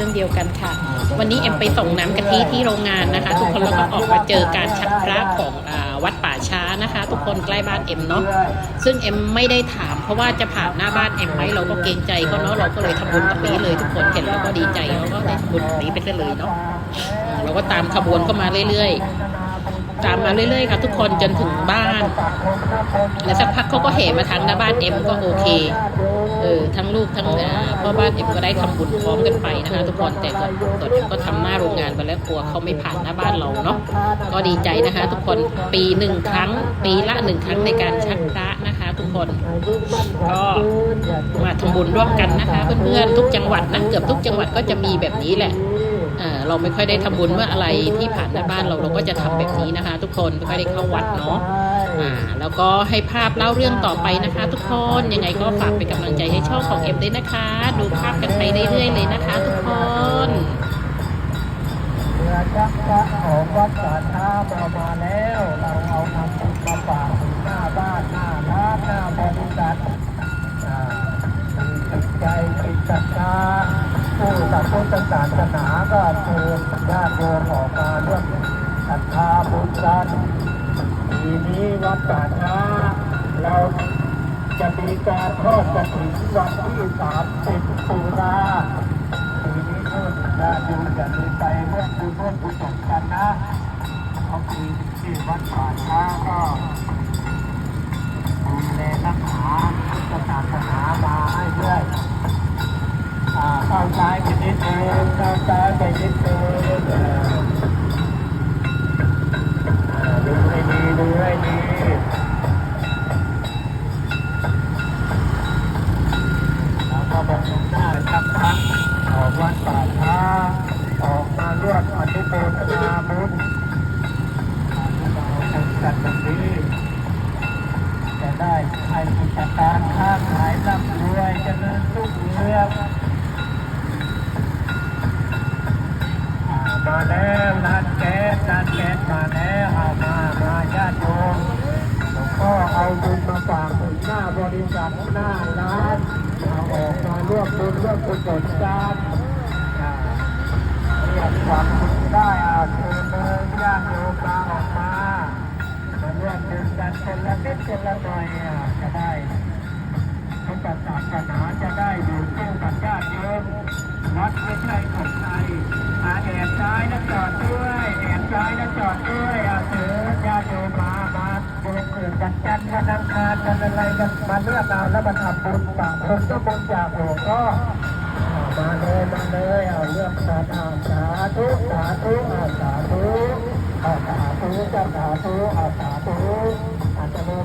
รื่องเดียวกันค่ะ วันนี้เอ็มไปส่งน้ำกะทิที่โรงงานนะคะ ทุกคนแล้วก็ออกมาเจอการชักพระของอวัดป่าช้านะคะ ทุกคนใกล้บ้านเอ็มเนาะซึ่งเอ็มไม่ได้ถามเพราะว่าจะผ่านหน้าบ้านเอ็มไหมเราก็เกรงใจก็เนาะเราก็เลยทำบุญตรงนี้เลยทุกคนเห็นแล้วก็ดีใจเราก็ได้ทำบุญตรงนี้ไปเลยเนาะเราก็ตามขบวนเข้ามาเรื่อยๆ ตามมาเรื่อยๆค่ะทุกคนจนถึงบ้าน แล้วสักพักเขาก็แห่มาทางหน้าบ้านเอ็มก็โอเคเออทั้งลูกทั้งเอ่อพ่อบ้านเอ็มก็ได้ทำบุญพร้อมกันไปนะคะ ทุกคนแต่ส่วนส่วนเอ็มก็ทำหน้าโรงงานไปแล้วกลัวเขาไม่ผ่านหน้าบ้านเราเนาะก็ดีใจนะคะ ทุกคนปีหนึ่งครั้ง ปีละหนึ่งครั้งในการชักพระนะคะ ทุกคนก็มาทำบุญร่วมกันนะคะ เพื่อนๆทุกจังหวัดนะเกือบทุกจังหวัดก็จะมีแบบนี้แหละ เเราไม่ค่อยได้ทำบุญเมื่ออะไรที่ผ่านหน้าบ้านเราเราก็จะทำแบบนี้นะคะ ทุกคนไม่ค่อยได้เข้าวัดเนาะอ่าแล้วก็ให้ภาพเล่าเรื่องต่อไปนะคะ ทุกคนยังไงก็ฝากเป็นกำลังใจให้ช่องของเอ็มด้วยนะคะ ดูภาพกันไปเรื่อยๆเลยนะคะ ทุกคนเมื่อจักพระของวัดป่าช้ามามาแล้วเราเอานำบุญมาฝาก บุญกันปีนี้วัดป่าช้าเราจะมีการทอดกระถิ่นวันที่30ตุลาปีนี้เพิ่มญาติโยมอย่าลืมไปร่วมบุญร่วมกุศลกันนะเพราะปีที่วัดป่าช้าก็ดูแลรักษาพุทธศาสนามาให้เรื่อยเข้าใจไปนิดนึงเข้าใจไปนิดนึง ให้กิจการค้าขายร่ำรวยเจริญรุ่งเรืองมาแล้วร้านแก๊สร้านแก๊สมาแล้วเอามามาญาติโยมหลวงพ่อเอาบุญมาฝากถึงหน้าบริษัทหน้าร้านเอาออกมาร่วมบุญร่วมกุศลกันเรียกความบุญได้อาเชิญเลยญาติโยมมาออกมามาร่วมบุญกันคนละ นิดคนละหน่อยอะจะได้ทุกศาสนาจะได้อยู่คู่กับญาติโยมวัดไม่ใช่ของใครอาแอบซ้ายนะจอดด้วยแอบซ้ายนะจอดด้วยอาเชิญญาติโยมมามาโยมเกิดกันจันทร์วันอังคารกันอะไรกันมาเลือกเอาแล้วมาทำบุญฝากคนก็บุญจากหลวงพ่อมาเลยมาเลยเอาเรื่องสาธุสาธุสาธุอาสาธุอาสาธุเจ้าสาธุอาสาธุอาจจะมี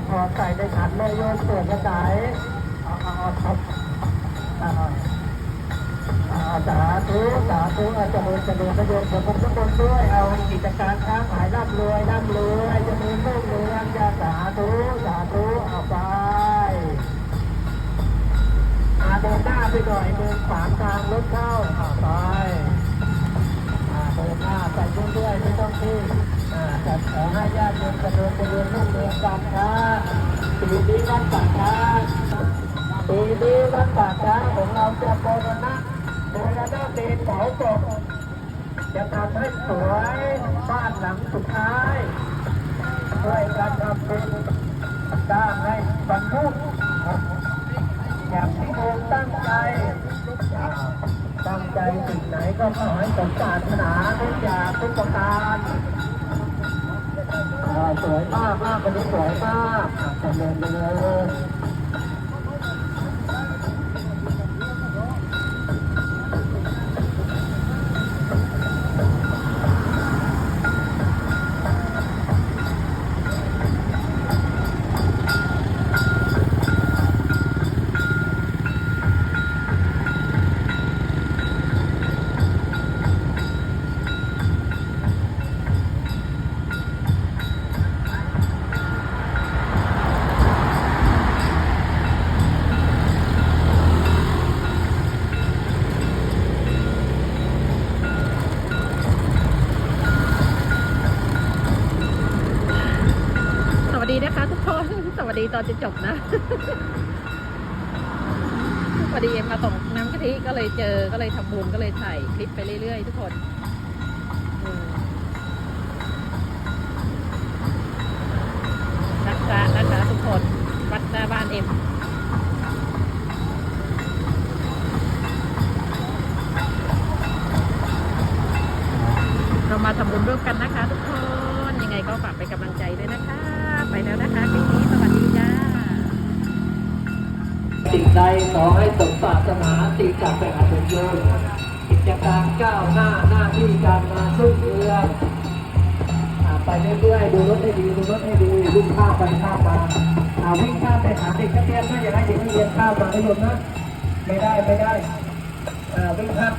พอใส่ในขันเลยโยนเปลือกระจายเอาเอาเอาเอาเอาเอาสาธุสาธุอาจจะมีจะมีประโยชน์ผมทุกคนด้วยเอากิจการค้าขายร่ำรวยร่ำรวยจะมีรุ่งเรืองจะสาธุสาธุเอาไปอาเดินหน้าไปหน่อยเดินขวางกลางรถเข้าเอาไปอาเดินหน้าไปเรื่อยๆไม่ต้องรีบอ่าแต่ ขอให้ญาติโยมเจริญเจริญรุ่งเรืองกันครับปีนี้วัดป่าช้าปีนี้วัดป่าช้าของเราจะโบรณะโบรณะเมนเผาศพจะทำให้สวยบ้านหลังสุดท้ายช่วยกันทำบุญสร้างให้บรรลุอย่างที่โยมตั้งใจตั้งใจสิ่งไหนก็ขอให้สมปรารถนาทุกอย่างทุกประการ สวยมากมากวันนี้สวยมากอะเนินไปเลย ดีนะคะทุกคนสวัสดีตอนจะจบนะ พอดีเอ็มมาส่งน้ำกะทิก็เลยเจอก็เลยทำบุญก็เลยถ่ายคลิปไปเรื่อยๆทุกคนนักพระนะคะทุกคนวัดหน้าบ้านเอ็ม สิ่งใดขอให้สมปรารถนาสิ่งจากไปอาจุโยนกิจการก้าวหน้าหน้าที่การงานรุ่งเรืองไปเรื่อยๆดูรถให้ดีดูรถให้ดีวิ่งข้ามไปข้ามมาวิ่งข้ามไปหาเด็กนักเรียนนะอย่าให้เด็กนักเรียนข้ามมาให้หมดนะไม่ได้ไม่ได้วิ่งข้าม